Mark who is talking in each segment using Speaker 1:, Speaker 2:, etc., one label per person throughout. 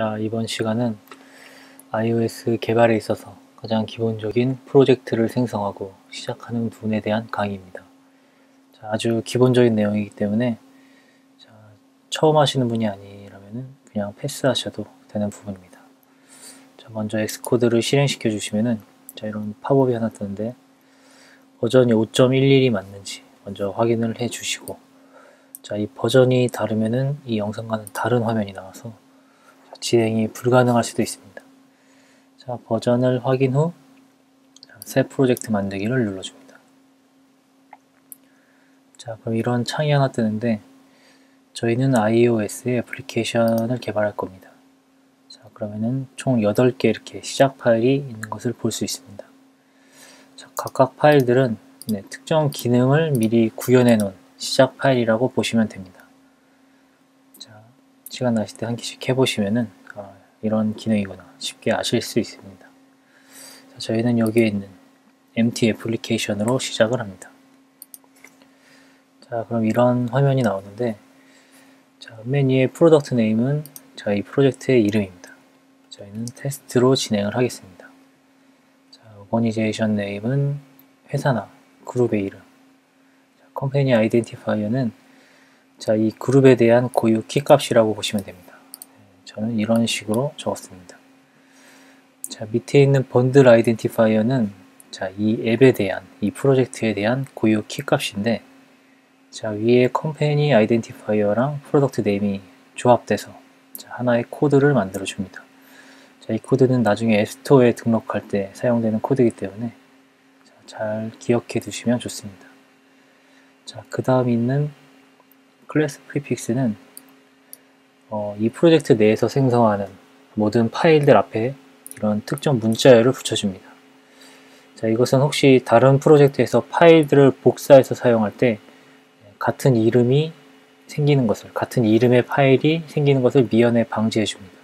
Speaker 1: 자, 이번 시간은 iOS 개발에 있어서 가장 기본적인 프로젝트를 생성하고 시작하는 부분에 대한 강의입니다. 자, 아주 기본적인 내용이기 때문에 자, 처음 하시는 분이 아니라면 그냥 패스하셔도 되는 부분입니다. 자, 먼저 엑스코드를 실행시켜 주시면은 자, 이런 팝업이 하나 뜨는데 버전이 5.11이 맞는지 먼저 확인을 해 주시고 자, 이 버전이 다르면은 이 영상과는 다른 화면이 나와서 진행이 불가능할 수도 있습니다. 자, 버전을 확인 후 새 프로젝트 만들기를 눌러줍니다. 자, 그럼 이런 창이 하나 뜨는데 저희는 iOS의 애플리케이션을 개발할 겁니다. 자, 그러면은 총 8개 이렇게 시작 파일이 있는 것을 볼 수 있습니다. 자, 각각 파일들은 네, 특정 기능을 미리 구현해 놓은 시작 파일이라고 보시면 됩니다. 자, 시간 나실 때 한 개씩 해보시면은 아, 이런 기능이구나 쉽게 아실 수 있습니다. 자, 저희는 여기에 있는 empty 애플리케이션으로 시작을 합니다. 자, 그럼 이런 화면이 나오는데 자, 맨 위에 프로덕트 네임은 저희 프로젝트의 이름입니다. 저희는 테스트로 진행을 하겠습니다. 자, 오거니제이션 네임은 회사나 그룹의 이름 컴퍼니 아이덴티파이어는 자, 이 그룹에 대한 고유 키값이라고 보시면 됩니다. 저는 이런 식으로 적었습니다. 자, 밑에 있는 번들 아이덴티파이어는 자, 이 앱에 대한, 이 프로젝트에 대한 고유 키값인데 자, 위에 컴퍼니 아이덴티파이어랑 프로덕트 네임이 조합돼서 자, 하나의 코드를 만들어 줍니다. 자, 이 코드는 나중에 앱스토어에 등록할 때 사용되는 코드이기 때문에 자, 잘 기억해 두시면 좋습니다. 자, 그 다음 있는 클래스 프리픽스는 어, 이 프로젝트 내에서 생성하는 모든 파일들 앞에 이런 특정 문자열을 붙여줍니다. 자, 이것은 혹시 다른 프로젝트에서 파일들을 복사해서 사용할 때 같은 이름이 생기는 것을, 같은 이름의 파일이 생기는 것을 미연에 방지해 줍니다.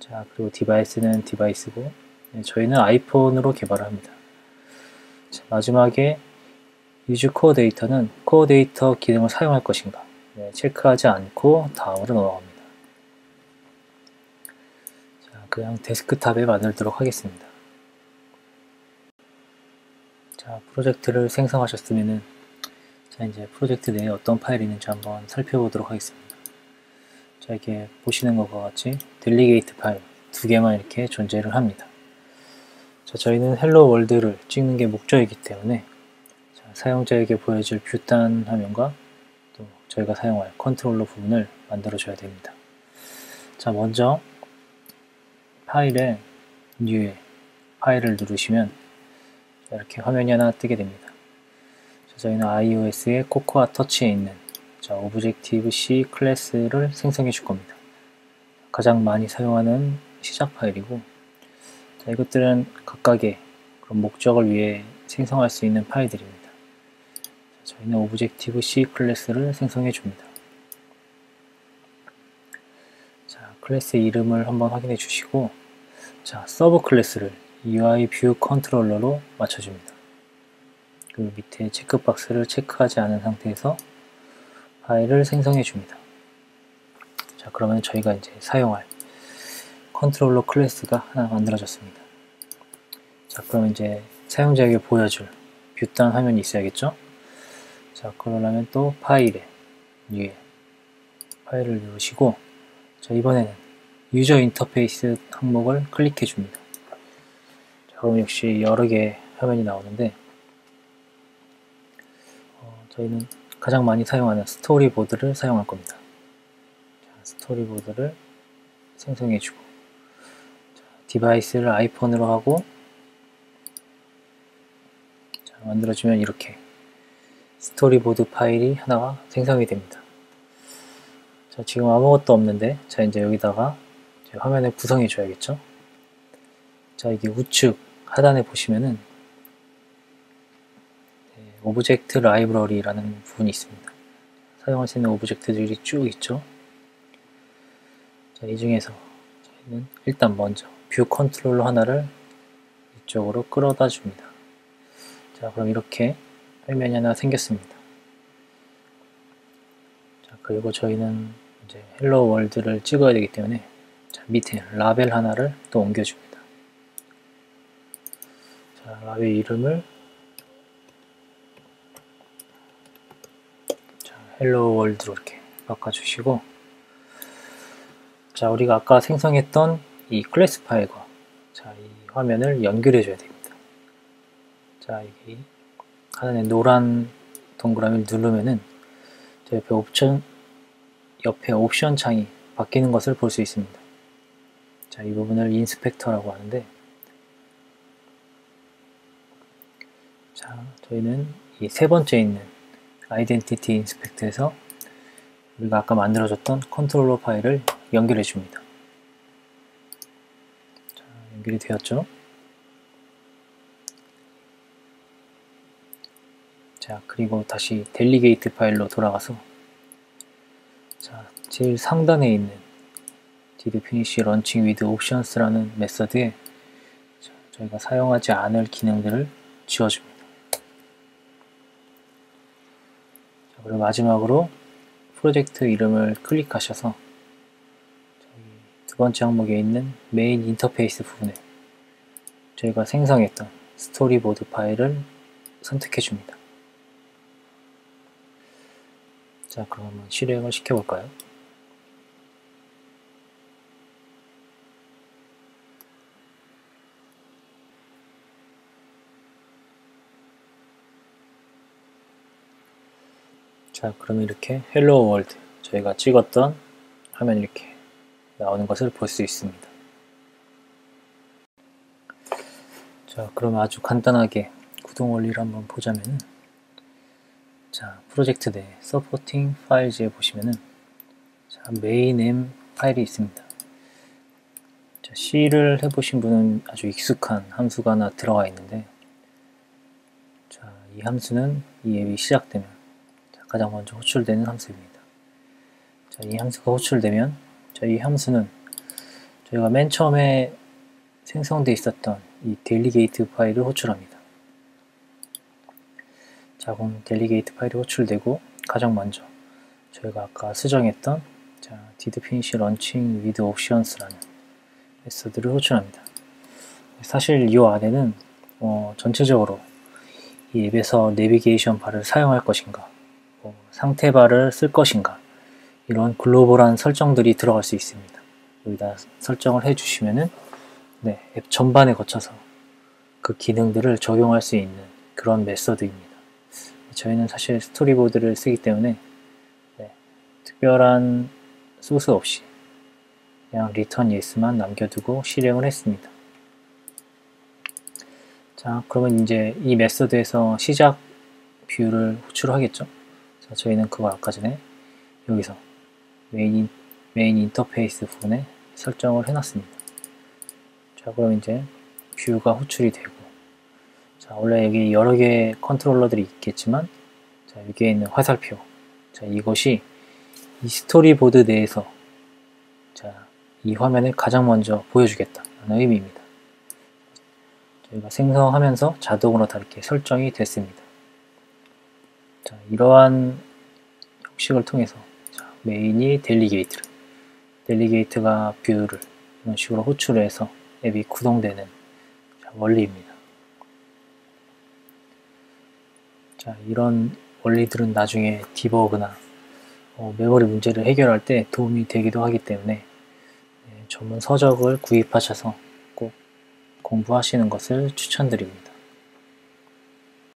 Speaker 1: 자, 그리고 디바이스는 디바이스고, 네, 저희는 아이폰으로 개발을 합니다. 자, 마지막에 유즈 코어 데이터는 코어 데이터 기능을 사용할 것인가 네, 체크하지 않고 다음으로 넘어갑니다. 자, 그냥 데스크탑에 만들도록 하겠습니다. 자, 프로젝트를 생성하셨으면은 자, 이제 프로젝트 내에 어떤 파일이 있는지 한번 살펴보도록 하겠습니다. 자, 이렇게 보시는 것과 같이 델리게이트 파일 두 개만 이렇게 존재를 합니다. 자, 저희는 헬로 월드를 찍는 게 목적이기 때문에 사용자에게 보여줄 뷰단 화면과 또 저희가 사용할 컨트롤러 부분을 만들어 줘야 됩니다. 자 먼저 파일에 뉴에 파일을 누르시면 이렇게 화면이 하나 뜨게 됩니다. 자, 저희는 iOS의 코코아 터치에 있는 자, 오브젝티브-C 클래스를 생성해 줄 겁니다. 가장 많이 사용하는 시작 파일이고 자, 이것들은 각각의 그런 목적을 위해 생성할 수 있는 파일들입니다. 저희는 오브젝티브 C 클래스를 생성해 줍니다. 자, 클래스 이름을 한번 확인해 주시고 자, 서브 클래스를 UI 뷰 컨트롤러로 맞춰줍니다. 그 밑에 체크박스를 체크하지 않은 상태에서 파일을 생성해 줍니다. 자, 그러면 저희가 이제 사용할 컨트롤러 클래스가 하나 만들어졌습니다. 자, 그럼 이제 사용자에게 보여줄 뷰단 화면이 있어야겠죠? 자 그러려면 또 파일에 위에 파일을 누르시고 자 이번에는 유저 인터페이스 항목을 클릭해 줍니다. 자, 그럼 역시 여러 개 화면이 나오는데 어, 저희는 가장 많이 사용하는 스토리보드를 사용할 겁니다. 자, 스토리보드를 생성해 주고 자, 디바이스를 아이폰으로 하고 자, 만들어주면 이렇게 스토리보드 파일이 하나가 생성이 됩니다. 자, 지금 아무것도 없는데, 자, 이제 여기다가 이제 화면을 구성해 줘야겠죠? 자, 이게 우측 하단에 보시면은, 네, 오브젝트 라이브러리라는 부분이 있습니다. 사용할 수 있는 오브젝트들이 쭉 있죠? 자, 이 중에서 저희는 일단 먼저 뷰 컨트롤러 하나를 이쪽으로 끌어다 줍니다. 자, 그럼 이렇게 화면이 하나 생겼습니다. 자, 그리고 저희는 이제 헬로 월드를 찍어야 되기 때문에 자, 밑에 라벨 하나를 또 옮겨줍니다. 자, 라벨 이름을 자, 헬로 월드로 이렇게 바꿔주시고 자, 우리가 아까 생성했던 이 클래스 파일과 자, 이 화면을 연결해 줘야 됩니다. 자, 여기 하단에 노란 동그라미를 누르면은 옆에 옵션 옆에 옵션 창이 바뀌는 것을 볼 수 있습니다. 자, 이 부분을 인스펙터라고 하는데 자, 저희는 이 세 번째 있는 아이덴티티 인스펙트에서 우리가 아까 만들어줬던 컨트롤러 파일을 연결해 줍니다. 자, 연결이 되었죠? 자, 그리고 다시 델리게이트 파일로 돌아가서 자, 제일 상단에 있는 did finish launching with options라는 메서드에 자, 저희가 사용하지 않을 기능들을 지워줍니다. 자, 그리고 마지막으로 프로젝트 이름을 클릭하셔서 두 번째 항목에 있는 메인 인터페이스 부분에 저희가 생성했던 스토리보드 파일을 선택해 줍니다. 자, 그럼 한번 실행을 시켜볼까요? 자, 그러면 이렇게 헬로 월드 저희가 찍었던 화면 이렇게 나오는 것을 볼 수 있습니다. 자, 그럼 아주 간단하게 구동 원리를 한번 보자면은 자, 프로젝트 내 서포팅 파일즈에 보시면은 자, 메인 M 파일이 있습니다. 자, C를 해보신 분은 아주 익숙한 함수가 하나 들어가 있는데 자, 이 함수는 이 앱이 시작되면 자, 가장 먼저 호출되는 함수입니다. 자, 이 함수가 호출되면 자, 이 함수는 저희가 맨 처음에 생성되어 있었던 이 델리게이트 파일을 호출합니다. 자, 그럼 델리게이트 파일이 호출되고 가장 먼저 저희가 아까 수정했던 자, did finish launching with options라는 메서드를 호출합니다. 사실 이 안에는 어, 전체적으로 이 앱에서 내비게이션 바를 사용할 것인가, 뭐 상태 바를 쓸 것인가 이런 글로벌한 설정들이 들어갈 수 있습니다. 여기다 설정을 해주시면은 네, 앱 전반에 거쳐서 그 기능들을 적용할 수 있는 그런 메서드입니다. 저희는 사실 스토리보드를 쓰기 때문에 네, 특별한 소스 없이 그냥 return yes만 남겨두고 실행을 했습니다. 자, 그러면 이제 이 메서드에서 시작 뷰를 호출하겠죠. 자, 저희는 그거 아까 전에 여기서 메인, 메인 인터페이스 부분에 설정을 해놨습니다. 자, 그럼 이제 뷰가 호출이 되고 자, 원래 여기 여러 개의 컨트롤러들이 있겠지만 자, 여기에 있는 화살표 자, 이것이 이 스토리보드 내에서 자, 이 화면을 가장 먼저 보여주겠다는 의미입니다. 저희가 생성하면서 자동으로 다 이렇게 설정이 됐습니다. 자, 이러한 형식을 통해서 자, 메인이 델리게이트를 델리게이트가 뷰를 이런 식으로 호출해서 앱이 구동되는 자, 원리입니다. 자, 이런 원리들은 나중에 디버그나 어, 메모리 문제를 해결할 때 도움이 되기도 하기 때문에 네, 전문 서적을 구입하셔서 꼭 공부하시는 것을 추천드립니다.